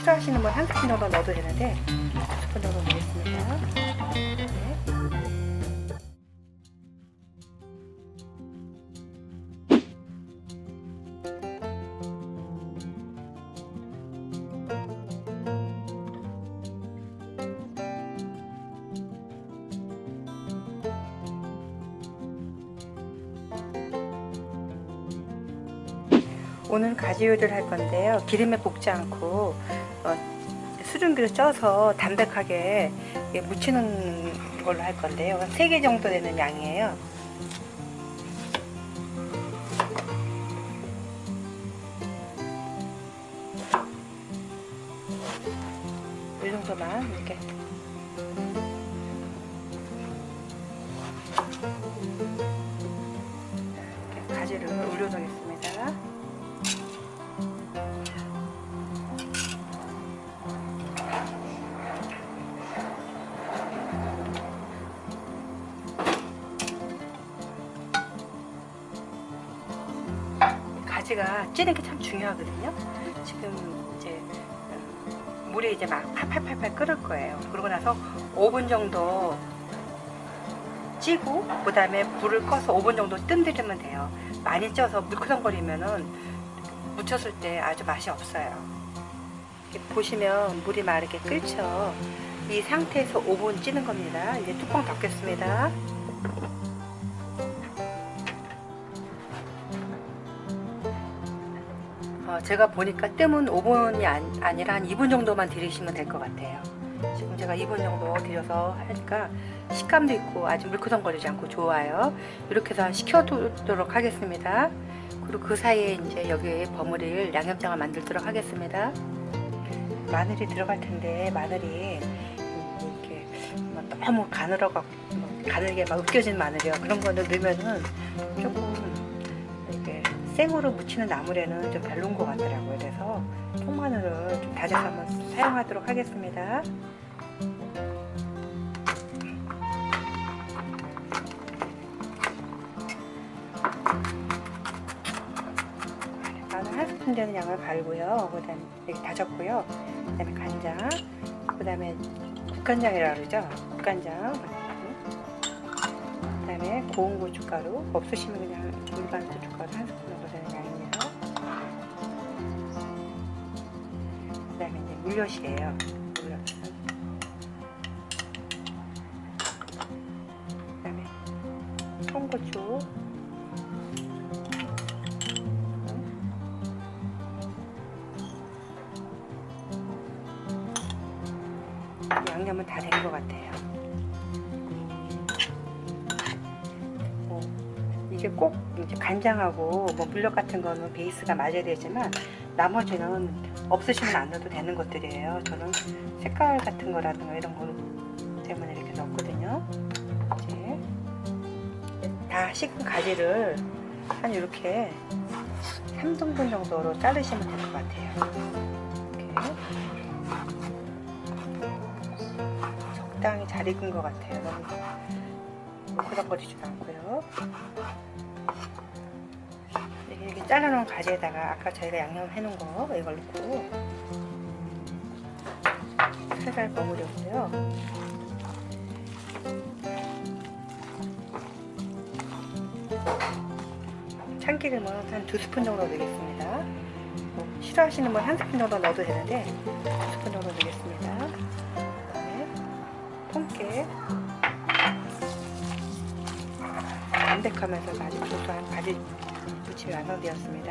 싫어하시는 분한 스푼 정도 넣어도 되는데 두 스푼 정도 넣겠습니다. 네. 오늘 가지 요리를 할 건데요. 기름에 볶지 않고 어, 수증기를 쪄서 담백하게 무치는 걸로 할 건데요. 3개 정도 되는 양이에요. 이 정도만 이렇게 이렇게 가지를 올려놓겠습니다. 가지가 찌는 게 참 중요하거든요. 지금 이제 음, 물이 이제 막 팔팔팔팔 끓을 거예요. 그러고 나서 5분 정도 찌고 그 다음에 불을 꺼서 5분 정도 뜸들이면 돼요. 많이 쪄서 물크덩거리면은 무쳤을 때 아주 맛이 없어요. 보시면 물이 막 이렇게 끓죠. 이 상태에서 5분 찌는 겁니다. 이제 뚜껑 닫겠습니다. 제가 보니까 뜸은 5분이 아, 니라 한 2분 정도만 들이시면 될 것 같아요. 지금 제가 2분 정도 들여서 하니까 식감도 있고 아주 물크덩거리지 않고 좋아요. 이렇게 해서 식혀두도록 하겠습니다. 그리고 그 사이에 이제 여기에 버무릴 양념장을 만들도록 하겠습니다. 마늘이 들어갈 텐데 마늘이 이렇게 뭐 너무 가늘어 가 가늘게 막 으깨진 마늘이요. 그런 거는 넣으면은 조금 생으로 무치는 나물에는 좀 별로인 것 같더라고요. 그래서 통마늘을 좀 다져서 한번 사용하도록 하겠습니다. 마늘 한 스푼 되는 양을 갈고요. 그 다음에 이렇게 다졌고요. 그 다음에 간장, 그 다음에 국간장이라고 그러죠. 국간장. 그다음에 고운 고춧가루 없으시면 그냥 일반 고춧가루 한 스푼 정도 되는 양입니다. 그 다음에 이제 물엿이에요. 물엿. 그 다음에 청고추. 양념은 다 된 것 같아요. 이게 꼭 이제 간장하고 뭐 물엿 같은 거는 베이스가 맞아야 되지만 나머지는 없으시면 안 넣어도 되는 것들이에요. 저는 색깔 같은 거라든가 이런 거 때문에 이렇게 넣었거든요. 이제 다 식은 가지를 한 이렇게 3등분 정도로 자르시면 될 것 같아요. 이렇게 적당히 잘 익은 것 같아요. 너무 그런거리지도 않고요. 잘라놓은 가지에다가 아까 저희가 양념해 놓은 거 이걸 넣고 살살 버무려고요. 참기름은 한 두 스푼 정도 넣겠습니다. 뭐 싫어하시는 분 한 스푼 정도 넣어도 되는데 두 스푼 정도 넣겠습니다. 그다음에 통깨 담백하면서 아주 고소한 가지 무침이 완성되었습니다.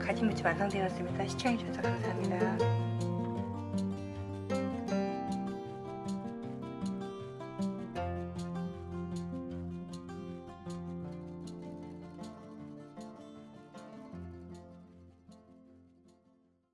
가지 무침 완성되었습니다. 시청해주셔서 감사합니다.